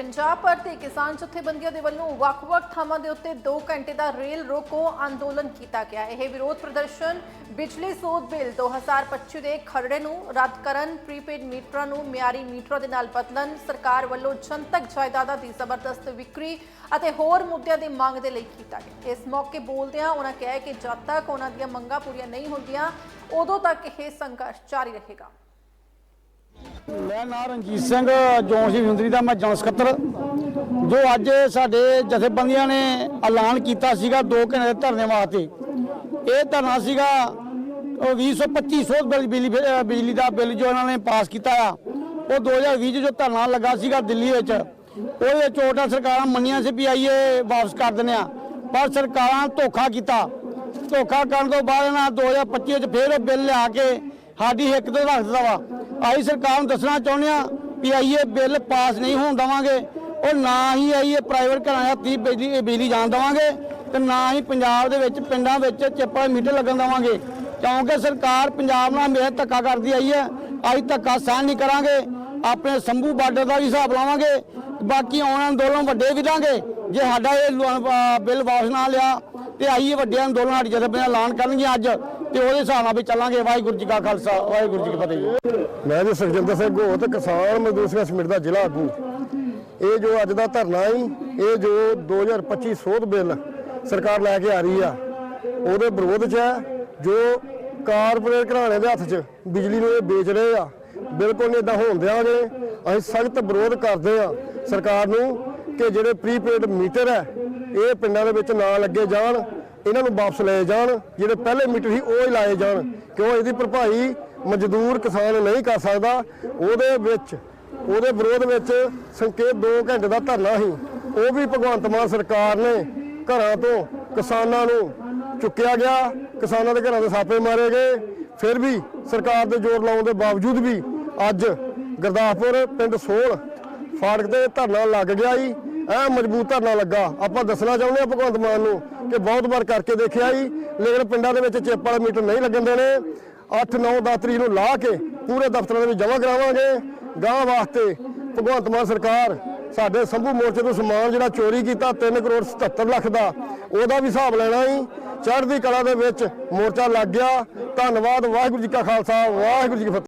ਪੰਜਾਬ ਭਰ ਤੇ ਕਿਸਾਨ ਜਥੇਬੰਦੀਆਂ ਦੇ ਵੱਲੋਂ ਵੱਖ-ਵੱਖ ਥਾਵਾਂ ਦੇ ਉੱਤੇ 2 ਘੰਟੇ ਦਾ ਰੇਲ ਰੋਕੋ ਅੰਦੋਲਨ ਕੀਤਾ ਗਿਆ। ਇਹ ਵਿਰੋਧ ਪ੍ਰਦਰਸ਼ਨ ਬਿਜਲੀ ਸੋਧ ਬਿੱਲ 2025 ਦੇ ਖਰੜੇ ਨੂੰ ਰੱਦ ਕਰਨ, ਪ੍ਰੀਪੇਡ ਮੀਟਰਾਂ ਨੂੰ ਮਿਆਰੀ ਮੀਟਰਾਂ ਦੇ ਨਾਲ ਬਦਲਣ, ਸਰਕਾਰ ਵੱਲੋਂ ਜਨਤਕ ਜਾਇਦਾਦਾਂ ਦੀ ਜ਼ਬਰਦਸਤ ਵਿਕਰੀ ਅਤੇ ਹੋਰ ਮੁੱਦਿਆਂ ਦੀ ਮੰਗ ਦੇ ਲਈ ਕੀਤਾ ਗਿਆ। ਇਸ ਮੌਕੇ ਬੋਲਦਿਆਂ ਉਹਨਾਂ ਕਿਹਾ ਕਿ ਜਦ ਤੱਕ ਉਹਨਾਂ ਦੀਆਂ ਮੰਗਾਂ ਪੂਰੀਆਂ ਨਹੀਂ ਹੁੰਦੀਆਂ, ਉਦੋਂ ਤੱਕ ਇਹ ਸੰਘਰਸ਼ ਜਾਰੀ ਰਹੇਗਾ। ਮੈਂ ਨਾਂ ਰਣਜੀਤ ਸਿੰਘ ਜੋਨ ਸਿੰਘ ਹੁੰਦਰੀ ਦਾ ਮੈਂ ਜਨਰਲ ਸਕੱਤਰ। ਜੋ ਅੱਜ ਸਾਡੇ ਜਥੇਬੰਦੀਆਂ ਨੇ ਐਲਾਨ ਕੀਤਾ ਸੀਗਾ 2 ਘੰਟੇ ਦੇ ਧਰਨੇ ਵਾਸਤੇ। ਇਹ ਧਰਨਾ ਸੀਗਾ, ਉਹ 2025 ਸੋਧ ਬਿੱਲ ਬਿਜਲੀ ਬਿਜਲੀ ਦਾ ਬਿੱਲ ਜੋ ਇਹਨਾਂ ਨੇ ਪਾਸ ਕੀਤਾ ਆ, ਉਹ 2020 'ਚ ਜੋ ਧਰਨਾ ਲੱਗਾ ਸੀਗਾ ਦਿੱਲੀ ਵਿੱਚ, ਉਹਦੇ ਚੋਟਾ ਸਰਕਾਰਾਂ ਮੰਨੀਆਂ ਸੀ ਵੀ ਆਈਏ, ਵਾਪਸ ਕਰ ਦਿੰਦੇ ਆ। ਪਰ ਸਰਕਾਰਾਂ ਧੋਖਾ ਕੀਤਾ। ਧੋਖਾ ਕਰਨ ਤੋਂ ਬਾਅਦ ਇਹਨਾਂ 2025 ਵਿੱਚ ਫੇਰ ਉਹ ਬਿੱਲ ਲਿਆ ਕੇ ਸਾਡੀ ਹਿੱਕ ਤੇ ਰੱਖ ਦਿੱਤਾ ਵਾ। ਅਸੀਂ ਸਰਕਾਰ ਨੂੰ ਦੱਸਣਾ ਚਾਹੁੰਦੇ ਆ ਵੀ ਅਸੀਂ ਇਹ ਬਿੱਲ ਪਾਸ ਨਹੀਂ ਹੋਣ ਦੇਵਾਂਗੇ ਉਹ ਨਾ ਹੀ ਅਸੀਂ ਇਹ ਪ੍ਰਾਈਵੇਟ ਘਰਾਂ ਦਾ 30 ਬਿਜਲੀ ਬਿਜਲੀ ਜਾਣ ਦੇਵਾਂਗੇ ਤੇ ਨਾ ਹੀ ਪੰਜਾਬ ਦੇ ਵਿੱਚ ਪਿੰਡਾਂ ਵਿੱਚ ਚਿੱਪਾਂ ਮੀਟਰ ਲੱਗਣ ਦੇਵਾਂਗੇ। ਕਿਉਂਕਿ ਸਰਕਾਰ ਪੰਜਾਬ ਨਾਲ ਮੇਰੇ ਧੱਕਾ ਕਰਦੀ ਆਈ ਹੈ ਅਸੀਂ ਧੱਕਾ ਸਹਿਣ ਨਹੀਂ ਕਰਾਂਗੇ, ਆਪਣੇ ਸੰਭੂ ਬਾਰਡਰ ਦਾ ਵੀ ਹਿਸਾਬ ਲਾਵਾਂਗੇ, ਬਾਕੀ ਆਉਣ ਅੰਦੋਲਨ ਵੱਡੇ ਵੀ ਦਾਂਗੇ ਜੇ ਸਾਡਾ ਇਹ ਬਿੱਲ ਵਾਪਸ ਨਾ ਲਿਆ ਤੇ ਆਈਏ ਵੱਡੇ ਅੰਦੋਲਨ, ਸਾਡੀ ਜਥੇਬੰਦੀਆਂ ਐਲਾਨ ਕਰਨਗੇ ਅੱਜ। ਤੇ ਉਹਦੇ ਹਿਸਾਬ ਨਾਲ ਵੀ ਚੱਲਾਂਗੇ। ਵਾਹਿਗੁਰੂ ਜੀ ਕਾ ਖਾਲਸਾ, ਵਾਹਿਗੁਰੂ ਜੀ ਕੀ ਫਤਿਹ ਮੈਂ ਜੀ ਸੁਖਜਿੰਦਰ ਸਿੰਘ ਘੋਤ ਕਿਸਾਨ ਮਜ਼ਦੂਰ ਸੰਘਰਸ਼ ਕਮੇਟੀ ਦਾ ਜ਼ਿਲ੍ਹਾ ਆਗੂ। ਇਹ ਜੋ ਅੱਜ ਦਾ ਧਰਨਾ ਹੈ, ਇਹ ਜੋ 2025 ਸੋਧ ਬਿੱਲ ਸਰਕਾਰ ਲੈ ਕੇ ਆ ਰਹੀ ਆ, ਉਹਦੇ ਵਿਰੋਧ 'ਚ ਹੈ, ਜੋ ਕਾਰਪੋਰੇਟ ਘਰਾਣੇ ਦੇ ਹੱਥ 'ਚ ਬਿਜਲੀ ਨੂੰ ਇਹ ਵੇਚ ਰਹੇ ਆ, ਬਿਲਕੁਲ ਨਹੀਂ ਇਦਾਂ ਹੋਣ ਦਿਆਂਗੇ। ਅਸੀਂ ਸਖਤ ਵਿਰੋਧ ਕਰਦੇ ਆ ਸਰਕਾਰ ਨੂੰ ਕਿ ਜਿਹੜੇ ਪ੍ਰੀਪੇਡ ਮੀਟਰ ਹੈ, ਇਹ ਪਿੰਡਾਂ ਦੇ ਵਿੱਚ ਨਾ ਲੱਗੇ ਜਾਣ। ਇਹਨਾਂ ਨੂੰ ਵਾਪਸ ਲਏ ਜਾਣ, ਜਿਹੜੇ ਪਹਿਲੇ ਮੀਟਰ ਸੀ ਉਹ ਹੀ ਲਾਏ ਜਾਣ। ਕਿਉਂ? ਇਹਦੀ ਭਰਪਾਈ ਮਜ਼ਦੂਰ ਕਿਸਾਨ ਨਹੀਂ ਕਰ ਸਕਦਾ। ਉਹਦੇ ਵਿੱਚ, ਉਹਦੇ ਵਿਰੋਧ ਵਿੱਚ ਸੰਕੇਤ 2 ਘੰਟੇ ਦਾ ਧਰਨਾ ਸੀ। ਉਹ ਵੀ ਭਗਵੰਤ ਮਾਨ ਸਰਕਾਰ ਨੇ ਘਰਾਂ ਤੋਂ ਕਿਸਾਨਾਂ ਨੂੰ ਚੁੱਕਿਆ ਗਿਆ। ਕਿਸਾਨਾਂ ਦੇ ਘਰਾਂ ਦੇ ਸਾਪੇ ਮਾਰੇ ਗਏ। ਫਿਰ ਵੀ ਸਰਕਾਰ ਦੇ ਜ਼ੋਰ ਲਾਉਣ ਦੇ ਬਾਵਜੂਦ ਵੀ ਅੱਜ ਗੁਰਦਾਸਪੁਰ, ਪਿੰਡ ਸੋਲ ਫਾੜਕ ਤੇ ਧਰਨਾ ਲੱਗ ਗਿਆ ਜੀ ਐ ਮਜ਼ਬੂਤ ਧਰਨਾ ਲੱਗਾ। ਆਪਾਂ ਦੱਸਣਾ ਚਾਹੁੰਦੇ ਆ ਭਗਵੰਤ ਮਾਨ ਨੂੰ ਕਿ ਬਹੁਤ ਵਾਰ ਕਰਕੇ ਦੇਖਿਆ ਜੀ, ਲੇਕਿਨ ਪਿੰਡਾਂ ਦੇ ਵਿੱਚ ਚਿੱਪ ਵਾਲੇ ਮੀਟਰ ਨਹੀਂ ਲੱਗਣ ਦੇਣੇ। 8 9 10 ਤਰੀਕ ਨੂੰ ਲਾ ਕੇ ਪੂਰੇ ਦਫ਼ਤਰਾਂ ਦੇ ਵਿੱਚ ਜਮ੍ਹਾਂ ਕਰਾਵਾਂਗੇ। ਗਾਂ ਵਾਸਤੇ ਭਗਵੰਤ ਮਾਨ ਸਰਕਾਰ ਸਾਡੇ ਸੰਭੂ ਮੋਰਚੇ ਤੋਂ ਸਮਾਨ ਜਿਹੜਾ ਚੋਰੀ ਕੀਤਾ 3 ਕਰੋੜ 77 ਲੱਖ ਦਾ, ਉਹਦਾ ਵੀ ਹਿਸਾਬ ਲੈਣਾ ਹੀ ਚੜ੍ਹਦੀ ਕਲਾ ਦੇ ਵਿੱਚ ਮੋਰਚਾ ਲੱਗ ਗਿਆ। ਧੰਨਵਾਦ, ਵਾਹਿਗੁਰੂ ਜੀ ਕਾ ਖਾਲਸਾ, ਵਾਹਿਗੁਰੂ ਜੀ ਕੀ ਫਤਿਹ।